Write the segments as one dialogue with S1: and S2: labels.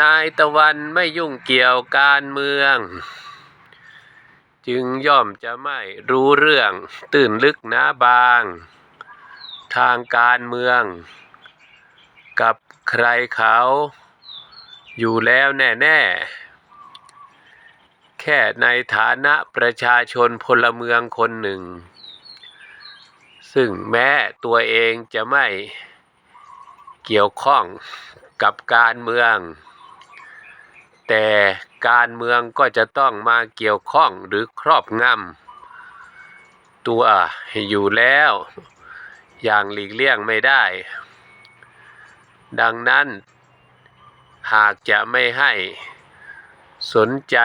S1: นายตะวันไม่ยุ่งเกี่ยวการเมือง จึงย่อมจะไม่รู้เรื่องตื่นลึกหนาบาง ทางการเมือง กับใครเขา อยู่แล้วแน่ๆ แค่ในฐานะประชาชนพลเมืองคนหนึ่ง ซึ่งแม้ตัวเองจะไม่เกี่ยวข้องกับการเมือง แต่การเมืองก็จะต้องมาเกี่ยวข้องหรือครอบงำตัวอยู่แล้ว อย่างหลีกเลี่ยงไม่ได้ ดังนั้น หากจะไม่ให้สนใจ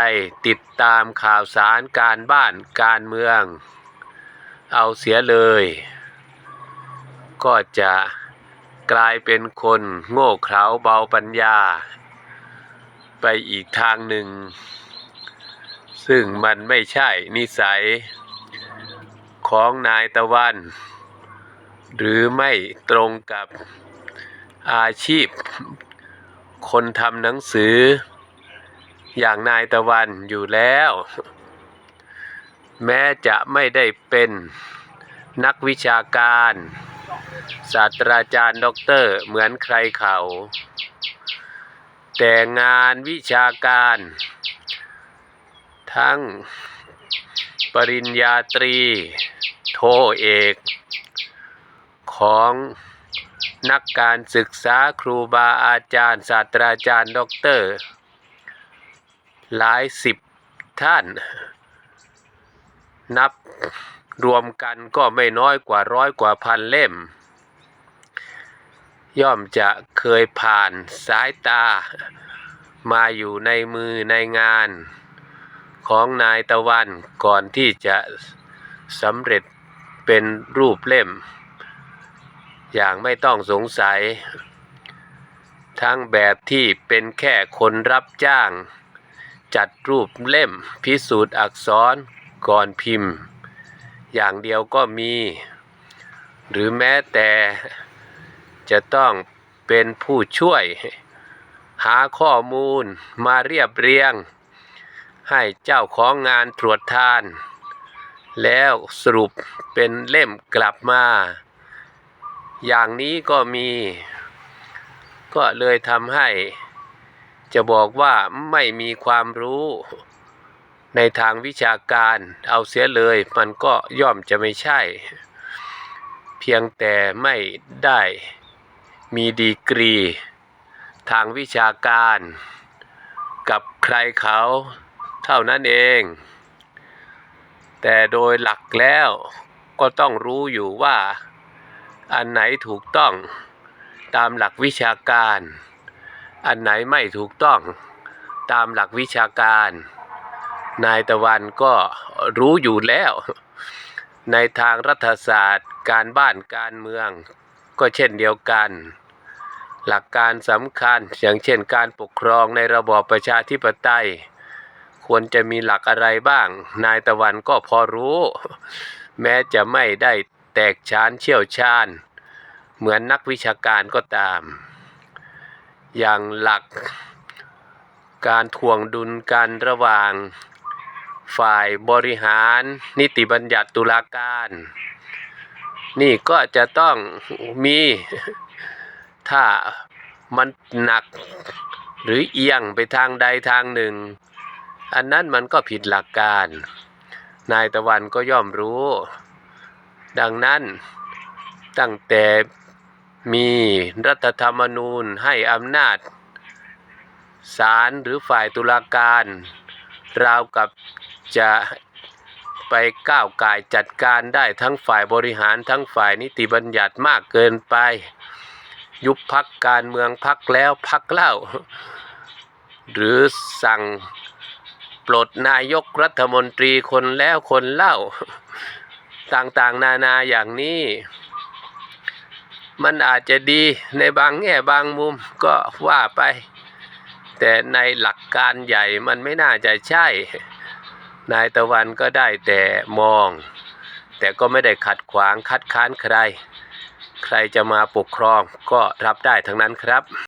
S1: ติดตามข่าวสารการบ้านการเมือง เอาเสียเลย ก็จะกลายเป็นคนโง่เขลาเบาปัญญา ไปอีกทางหนึ่ง ซึ่งมันไม่ใช่นิสัยของนายตะวัน หรือไม่ตรงกับอาชีพ คนทำหนังสือ อย่างนายตะวันอยู่แล้ว แม้จะไม่ได้เป็นนักวิชาการ ศาสตราจารย์ด็อกเตอร์เหมือนใครเขา แต่งานวิชาการ ทั้งปริญญาตรี โทเอก ของนักการศึกษาครูบาอาจารย์ ศาสตราจารย์ด็อกเตอร์ หลายสิบท่าน นับรวมกันก็ไม่น้อยกว่าร้อยกว่าพันเล่ม ย่อมจะเคยผ่านสายตา มาอยู่ในมือในงาน ของนายตะวันก่อนที่จะสำเร็จเป็นรูปเล่ม อย่างไม่ต้องสงสัย ทั้งแบบที่เป็นแค่คนรับจ้าง จัดรูปเล่มพิสูจน์อักษรก่อนพิมพ์ อย่างเดียวก็มี หรือแม้แต่ จะต้องเป็นผู้ช่วย หาข้อมูลมาเรียบเรียง ให้เจ้าของงานตรวจทาน แล้วสรุปเป็นเล่มกลับมา อย่างนี้ก็มี ก็เลยทำให้ จะบอกว่าไม่มีความรู้ ในทางวิชาการเอาเสียเลยมันก็ย่อมจะไม่ใช่ เพียงแต่ไม่ได้ มีดีกรี ทางวิชาการ กับใครเขาเท่านั้นเอง แต่โดยหลักแล้วก็ต้องรู้อยู่ว่า อันไหนถูกต้องตามหลักวิชาการ อันไหนไม่ถูกต้องตามหลักวิชาการ นายตะวันก็รู้อยู่แล้ว ในทางรัฐศาสตร์ การบ้านการเมือง ก็เช่นเดียวกัน หลักการสำคัญอย่างเช่นการปกครองในระบอบประชาธิปไตย ควรจะมีหลักอะไรบ้าง นายตะวันก็พอรู้ แม้จะไม่ได้แตกฉานเชี่ยวชาญ เหมือนนักวิชาการก็ตาม อย่างหลักการทวงดุลกันระหว่าง ฝ่ายบริหาร นิติบัญญัติตุลาการ นี่ก็จะต้องมี ถ้ามันหนัก หรือเอียงไปทางใดทางหนึ่ง อันนั้นมันก็ผิดหลักการ นายตะวันก็ย่อมรู้ ดังนั้นตั้งแต่มีรัฐธรรมนูญให้อำนาจศาลหรือฝ่ายตุลาการ ราวกับจะ ไปก้าวก่ายจัดการได้ทั้งฝ่ายบริหารทั้งฝ่ายนิติบัญญัติมากเกินไป ยุบพักการเมืองพักแล้วพักเล่า หรือสั่งปลดนายกรัฐมนตรีคนแล้วคนเล่า ต่างๆ นานาอย่างนี้ มันอาจจะดีในบางแง่บางมุมก็ว่าไป แต่ในหลักการใหญ่มันไม่น่าจะใช่ นายตะวันก็ได้แต่มอง แต่ก็ไม่ได้ขัดขวางคัดค้านใคร ใครจะมาปกครองก็รับได้ทั้งนั้นครับ